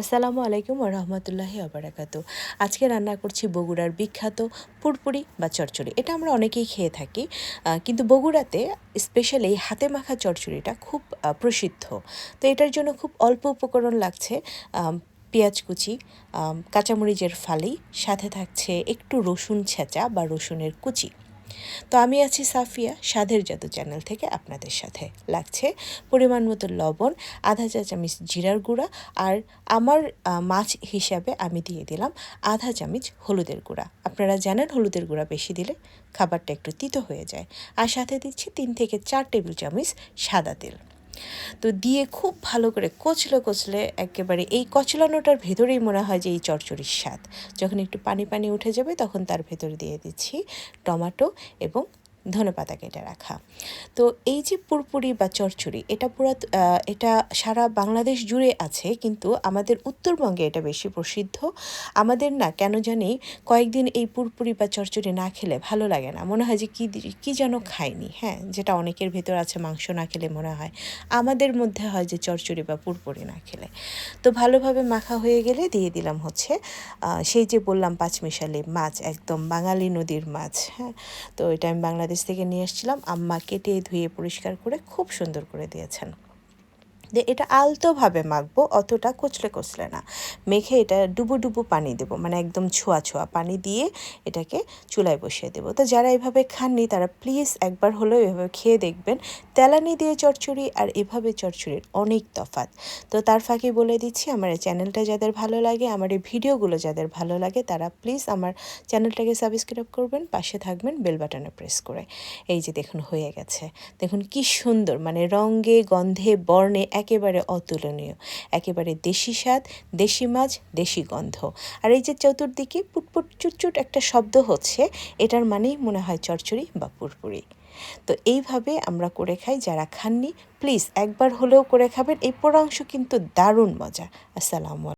আসসালামু আলাইকুম রহমতুল্লাহি আবরাকাতু আজকে রান্না করছি বগুড়ার বিখ্যাত পুরপুরি বা চচ্চড়ি এটা আমরা অনেকেই খেয়ে থাকি কিন্তু বগুড়াতে স্পেশালি হাতে মাখা চচ্চড়িটা খুব প্রসিদ্ধ। তো এটার জন্য খুব অল্প উপকরণ লাগছে পেঁয়াজ কুচি কাঁচামরিচের ফালি, সাথে থাকছে একটু রসুন ছেঁচা বা রসুনের কুচি। তো আমি আছি সাফিয়া স্বাদের জাদু চ্যানেল থেকে আপনাদের সাথে। লাগছে পরিমাণ মতো লবণ, আধা চা চামচ জিরার গুঁড়া আর আমার মাছ হিসাবে আমি দিয়ে দিলাম আধা চামিচ হলুদের গুঁড়া। আপনারা জানেন হলুদের গুঁড়া বেশি দিলে খাবারটা একটু তিতো হয়ে যায়। আর সাথে দিচ্ছি তিন থেকে চার টেবিল চামিচ সাদা তেল। তো দিয়ে খুব ভালো করে কচলে কচলে একেবারে এই কচলানোটার ভেতরেই মনে হয় যে এই চচ্চড়ির স্বাদ। যখন একটু পানি পানি উঠে যাবে তখন তার ভেতরে দিয়ে দিচ্ছি টমাটো এবং ধনে পাতা কেটে রাখা। তো এই যে পুরপুরি বা চচ্চড়ি এটা পুরো এটা সারা বাংলাদেশ জুড়ে আছে, কিন্তু আমাদের উত্তরবঙ্গে এটা বেশি প্রসিদ্ধ। আমাদের না, কেন জানি কয়েকদিন এই পুরপুরি বা চচ্চড়ি না খেলে ভালো লাগে না। মনে হয় যে কী কী যেন খাইনি হ্যাঁ যেটা অনেকের ভেতর আছে, মাংস না খেলে মনে হয়। আমাদের মধ্যে হয় যে চচ্চড়ি বা পুরপুরি না খেলে। তো ভালোভাবে মাখা হয়ে গেলে দিয়ে দিলাম হচ্ছে সেই যে বললাম পাঁচমিশালি মাছ, একদম বাঙালি নদীর মাছ হ্যাঁ। তো এটা আমি বাংলাদেশ থেকে নিয়ে এসেছিলাম। আম্মা কেটে ধুয়ে পরিষ্কার করে খুব সুন্দর করে দিয়েছেন। দিয়ে এটা আলতোভাবে মাখবো, অতটা কচলে কচলে না। মেখে এটা ডুবো ডুবো পানি দেবো মানে একদম ছোঁয়া ছোঁয়া পানি দিয়ে এটাকে চুলায় বসিয়ে দেবো। তো যারা এভাবে খাননি, তারা প্লিজ একবার হলেও এভাবে খেয়ে দেখবেন। তেলানি দিয়ে চচ্চড়ি আর এভাবে চচ্চড়ির অনেক তফাৎ। তো তার ফাঁকে বলে দিচ্ছি, আমার এই চ্যানেলটা যাদের ভালো লাগে, আমার এই ভিডিওগুলো যাদের ভালো লাগে, তারা প্লিজ আমার চ্যানেলটাকে সাবস্ক্রাইব করবেন, পাশে থাকবেন বেল বাটনে প্রেস করে। এই যে দেখুন, হয়ে গেছে। দেখুন কি সুন্দর মানে রঙে, গন্ধে, বর্ণে একেবারে অতুলনীয়। একেবারে দেশি স্বাদ, দেশি মাছ, দেশি গন্ধ। আর এই যে চতুর্দিকে পুটপুট, চুটচুট একটা শব্দ হচ্ছে, এটার মানেই মনে হয় চচ্চড়ি বা পুরপুরি। তো এইভাবে আমরা করে খাই, যারা খাননি প্লিজ একবার হলেও করে খাবেন। এই পোড়াংশ কিন্তু দারুণ মজা। আসসালামু